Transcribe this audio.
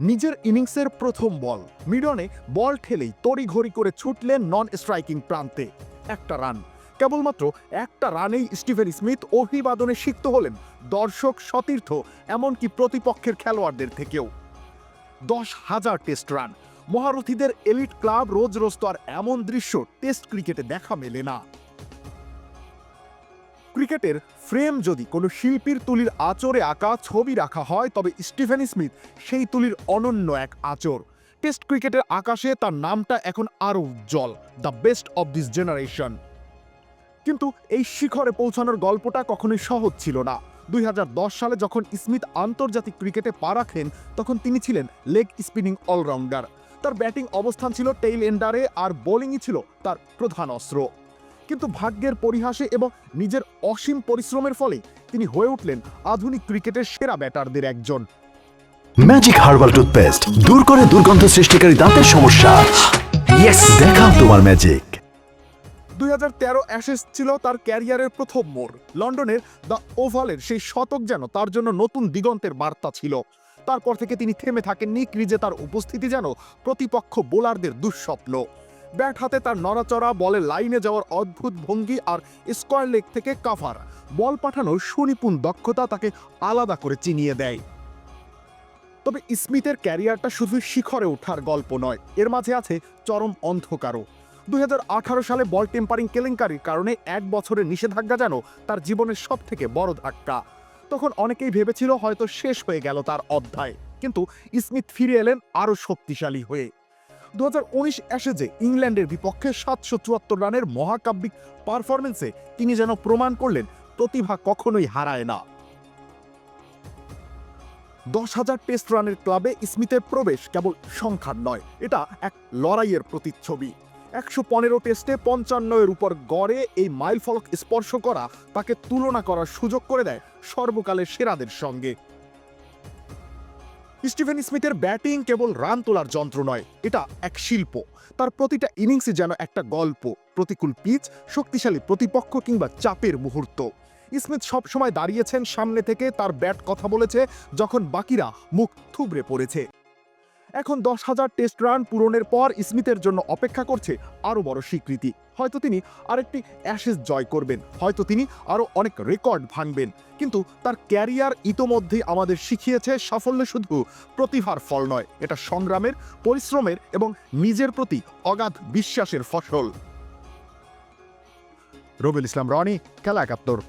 নিজের ইনিংসের প্রথম বল। মিডনে বল ঠেলেই তড়িঘড়ি করে ছুটলেন নন স্ট্রাইকিং প্রান্তে। একটা রান। কেবলমাত্র একটা রানেই স্টিভেন স্মিথ অভিবাদনে সিক্ত হলেন দর্শক সতীর্থ, এমনকি প্রতিপক্ষের খেলোয়াড়দের থেকেও। দশ হাজার টেস্ট রান। মহারথীদের এলিট ক্লাব রোজ রোজ তো আর এমন দৃশ্য টেস্ট ক্রিকেটে দেখা মেলে না। ক্রিকেটের ফ্রেম যদি কোনো শিল্পীর তুলির আচরে আঁকা ছবি রাখা হয়, তবে স্টিফেন স্মিথ সেই তুলির অনন্য এক আচর টেস্ট ক্রিকেটের আকাশে তার নামটা এখন আরও উজ্জ্বল, the best of this generation. কিন্তু এই শিখরে পৌঁছানোর গল্পটা কখনোই সহজ ছিল না। দুই হাজার দশ সালে যখন স্মিথ আন্তর্জাতিক ক্রিকেটে পা রাখেন, তখন তিনি ছিলেন লেগ স্পিনিং অলরাউন্ডার। তার ব্যাটিং অবস্থান ছিল টেইল এন্ডারে আর বোলিংই ছিল তার প্রধান অস্ত্র। কিন্তু ভাগ্যের পরিহাসে এবং নিজের অসীম পরিশ্রমের ফলে তিনি হয়ে উঠলেন আধুনিক ক্রিকেটের সেরা ব্যাটারদের একজন। ম্যাজিক হার্বাল টুথপেস্ট দূর করে দুর্গন্ধ সৃষ্টিকারী দাঁতের সমস্যা। ইয়েস দেখাও তোমার ম্যাজিক দুই হাজার তেরো অ্যাশেস ছিল তার ক্যারিয়ারের প্রথম মোড়। লন্ডনের দ্য ওভালের সেই শতক যেন তার জন্য নতুন দিগন্তের বার্তা ছিল। তারপর থেকে তিনি থেমে থাকেননি ক্রিজে তার উপস্থিতি যেন প্রতিপক্ষ বোলারদের দুঃস্বপ্ন। ব্যাট হাতে তার নড়াচড়া, বলে লাইনে যাওয়ার অদ্ভুত ভঙ্গি আর স্কোয়ার লেগ থেকে কাফার বল পাঠানোর সুনিপুণ দক্ষতা তাকে আলাদা করে চিনিয়ে দেয়। তবে স্মিথের ক্যারিয়ারটা শুধু শিখরে ওঠার গল্প নয়, এর মাঝে আছে চরম অন্ধকারও। দুই হাজার আঠারো সালে বল টেম্পারিং কেলেঙ্কারির কারণে এক বছরের নিষেধাজ্ঞা যেন তার জীবনের সব থেকে বড় ধাক্কা। তখন অনেকেই ভেবেছিল হয়তো শেষ হয়ে গেল তার অধ্যায়, কিন্তু স্মিথ ফিরে এলেন আরও শক্তিশালী হয়ে। দু হাজার ইংল্যান্ডের বিপক্ষে সাতশো চুয়াত্তর রানের মহাকাব্যিক পারফরমেন্সে তিনি যেন প্রমাণ করলেন, প্রতিভা কখনোই হারায় না। দশ হাজার টেস্ট রানের ক্লাবে স্মিথের প্রবেশ কেবল সংখ্যার নয়, এটা এক লড়াইয়ের প্রতিচ্ছবি। একশো পনেরো টেস্টে পঞ্চান্নের উপর গড়ে এই মাইল ফলক স্পর্শ করা তাকে তুলনা করার সুযোগ করে দেয় সর্বকালের সেরাদের সঙ্গে। স্টিভেন স্মিথের ব্যাটিং কেবল রান তোলার যন্ত্র নয়, এটা এক শিল্প। তার প্রতিটা ইনিংসে যেন একটা গল্প, প্রতিকূল পিচ শক্তিশালী প্রতিপক্ষ কিংবা চাপের মুহূর্ত। স্মিথ সবসময় দাঁড়িয়েছেন সামনে থেকে, তার ব্যাট কথা বলেছে, যখন বাকিরা মুখ থুবড়ে পড়েছে। এখন দশ হাজার টেস্ট রান পূরণের পর স্মিথের জন্য অপেক্ষা করছে আরও বড় স্বীকৃতি। হয়তো তিনি আরেকটি অ্যাশেজ জয় করবেন, হয়তো তিনি আরও অনেক রেকর্ড ভাঙবেন। কিন্তু তার ক্যারিয়ার ইতোমধ্যেই আমাদের শিখিয়েছে সাফল্য শুধু প্রতিভার ফল নয়, এটা সংগ্রামের, পরিশ্রমের এবং নিজের প্রতি অগাধ বিশ্বাসের ফসল। রবিল ইসলাম, রনি, খেলা একাত্তর।